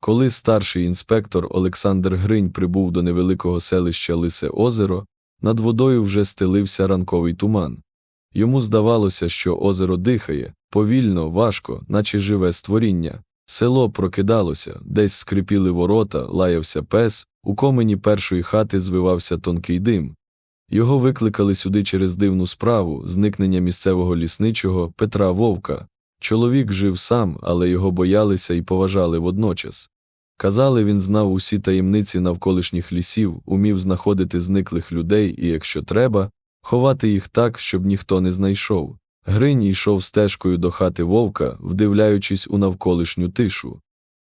Коли старший інспектор Олександр Гринь прибув до невеликого селища Лисе озеро, над водою вже стелився ранковий туман. Йому здавалося, що озеро дихає, повільно, важко, наче живе створіння. Село прокидалося, десь скрипіли ворота, лаявся пес, у комені першої хати звивався тонкий дим. Його викликали сюди через дивну справу зникнення місцевого лісничого Петра Вовка. Чоловік жив сам, але його боялися і поважали водночас. Казали, він знав усі таємниці навколишніх лісів, умів знаходити зниклих людей і, якщо треба, ховати їх так, щоб ніхто не знайшов. Гринь йшов стежкою до хати вовка, вдивляючись у навколишню тишу.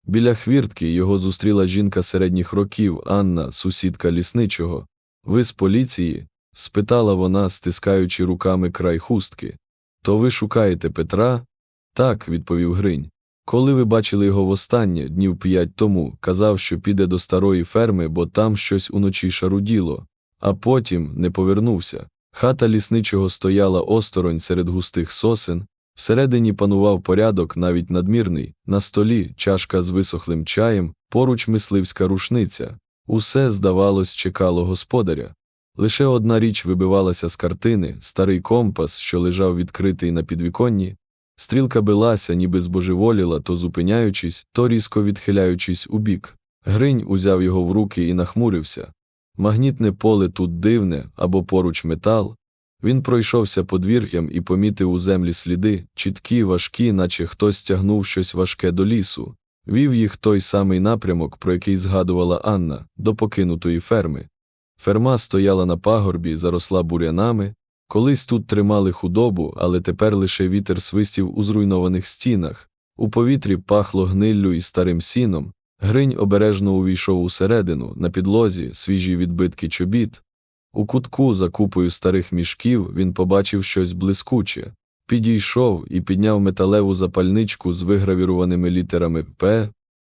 Біля хвіртки його зустріла жінка середніх років Анна, сусідка лісничого. Ви з поліції? спитала вона, стискаючи руками край хустки. То ви шукаєте Петра? Так, відповів Гринь. Коли ви бачили його востаннє, днів п'ять тому, казав, що піде до старої ферми, бо там щось уночі шаруділо, а потім не повернувся. Хата лісничого стояла осторонь серед густих сосен, всередині панував порядок навіть надмірний, на столі чашка з висохлим чаєм, поруч мисливська рушниця. Усе, здавалось, чекало господаря. Лише одна річ вибивалася з картини старий компас, що лежав відкритий на підвіконні. Стрілка билася, ніби збожеволіла, то зупиняючись, то різко відхиляючись у бік. Гринь узяв його в руки і нахмурився. Магнітне поле тут дивне або поруч метал. Він пройшовся подвір'ям і помітив у землі сліди, чіткі, важкі, наче хтось тягнув щось важке до лісу. Вів їх той самий напрямок, про який згадувала Анна, до покинутої ферми. Ферма стояла на пагорбі, заросла бурянами. Колись тут тримали худобу, але тепер лише вітер свистів у зруйнованих стінах. У повітрі пахло гниллю і старим сіном. Гринь обережно увійшов усередину, на підлозі, свіжі відбитки чобіт. У кутку, за купою старих мішків, він побачив щось блискуче. Підійшов і підняв металеву запальничку з вигравіруваними літерами П.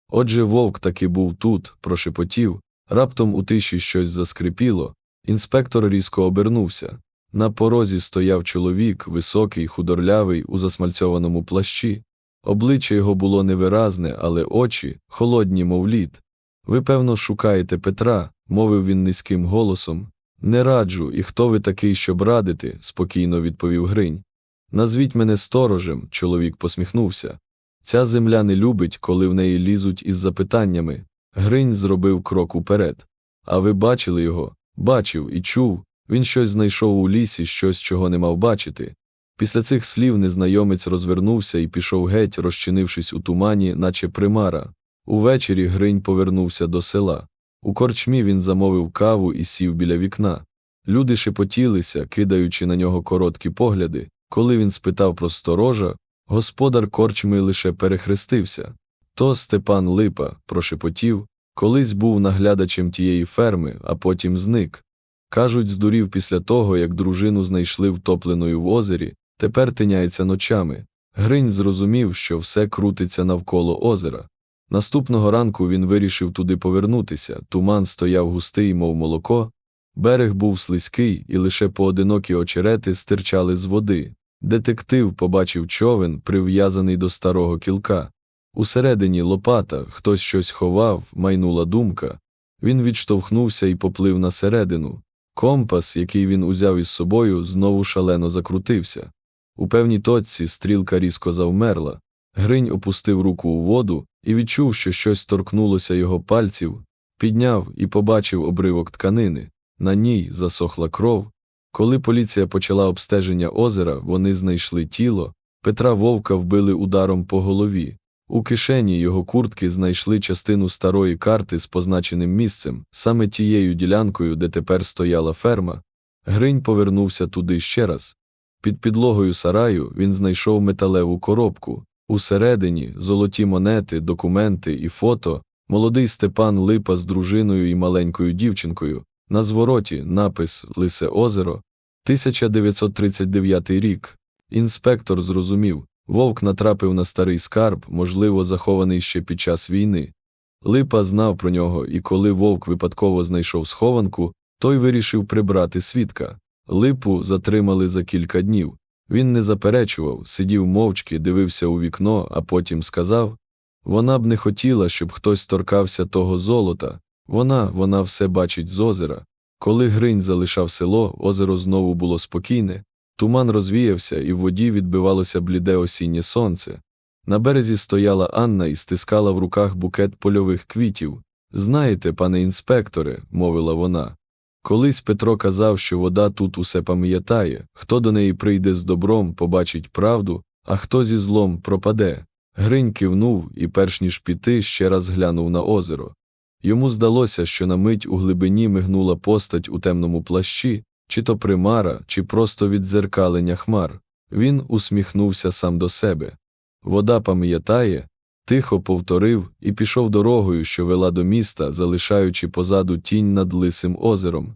Отже, вовк таки був тут, прошепотів. Раптом у тиші щось заскрипіло. Інспектор різко обернувся. На порозі стояв чоловік, високий, худорлявий, у засмальцьованому плащі. Обличчя його було невиразне, але очі холодні, мов лід. Ви, певно, шукаєте Петра, мовив він низьким голосом. Не раджу, і хто ви такий, щоб радити, спокійно відповів Гринь. Назвіть мене сторожем, чоловік посміхнувся. Ця земля не любить, коли в неї лізуть із запитаннями. Гринь зробив крок уперед. А ви бачили його? Бачив і чув. Він щось знайшов у лісі, щось, чого не мав бачити. Після цих слів незнайомець розвернувся і пішов геть, розчинившись у тумані, наче примара. Увечері Гринь повернувся до села. У корчмі він замовив каву і сів біля вікна. Люди шепотілися, кидаючи на нього короткі погляди. Коли він спитав про сторожа, господар корчми лише перехрестився. То Степан Липа прошепотів, колись був наглядачем тієї ферми, а потім зник. Кажуть, здурів після того, як дружину знайшли втопленою в озері, тепер тиняється ночами. Гринь зрозумів, що все крутиться навколо озера. Наступного ранку він вирішив туди повернутися. Туман стояв густий, мов молоко. Берег був слизький, і лише поодинокі очерети стирчали з води. Детектив побачив човен, прив'язаний до старого кілка. Усередині лопата хтось щось ховав, майнула думка. Він відштовхнувся і поплив на середину. Компас, який він узяв із собою, знову шалено закрутився. У певній точці стрілка різко завмерла. Гринь опустив руку у воду і відчув, що щось торкнулося його пальців, підняв і побачив обривок тканини. На ній засохла кров. Коли поліція почала обстеження озера, вони знайшли тіло. Петра Вовка вбили ударом по голові. У кишені його куртки знайшли частину старої карти з позначеним місцем, саме тією ділянкою, де тепер стояла ферма. Гринь повернувся туди ще раз. Під підлогою сараю він знайшов металеву коробку. Усередині золоті монети, документи і фото, молодий Степан Липа з дружиною і маленькою дівчинкою, на звороті напис Лисе озеро, 1939 рік. Інспектор зрозумів, вовк натрапив на старий скарб, можливо, захований ще під час війни. Липа знав про нього, і коли вовк випадково знайшов схованку, той вирішив прибрати свідка. Липу затримали за кілька днів. Він не заперечував, сидів мовчки, дивився у вікно, а потім сказав Вона б не хотіла, щоб хтось торкався того золота. Вона, вона все бачить з озера. Коли Гринь залишав село, озеро знову було спокійне, туман розвіявся, і в воді відбивалося бліде осіннє сонце. На березі стояла Анна і стискала в руках букет польових квітів. Знаєте, пане інспекторе, мовила вона. Колись Петро казав, що вода тут усе пам'ятає, хто до неї прийде з добром, побачить правду, а хто зі злом пропаде. Гринь кивнув і, перш ніж піти, ще раз глянув на озеро. Йому здалося, що на мить у глибині мигнула постать у темному плащі, чи то примара, чи просто віддзеркалення хмар. Він усміхнувся сам до себе. Вода пам'ятає, тихо повторив і пішов дорогою, що вела до міста, залишаючи позаду тінь над лисим озером.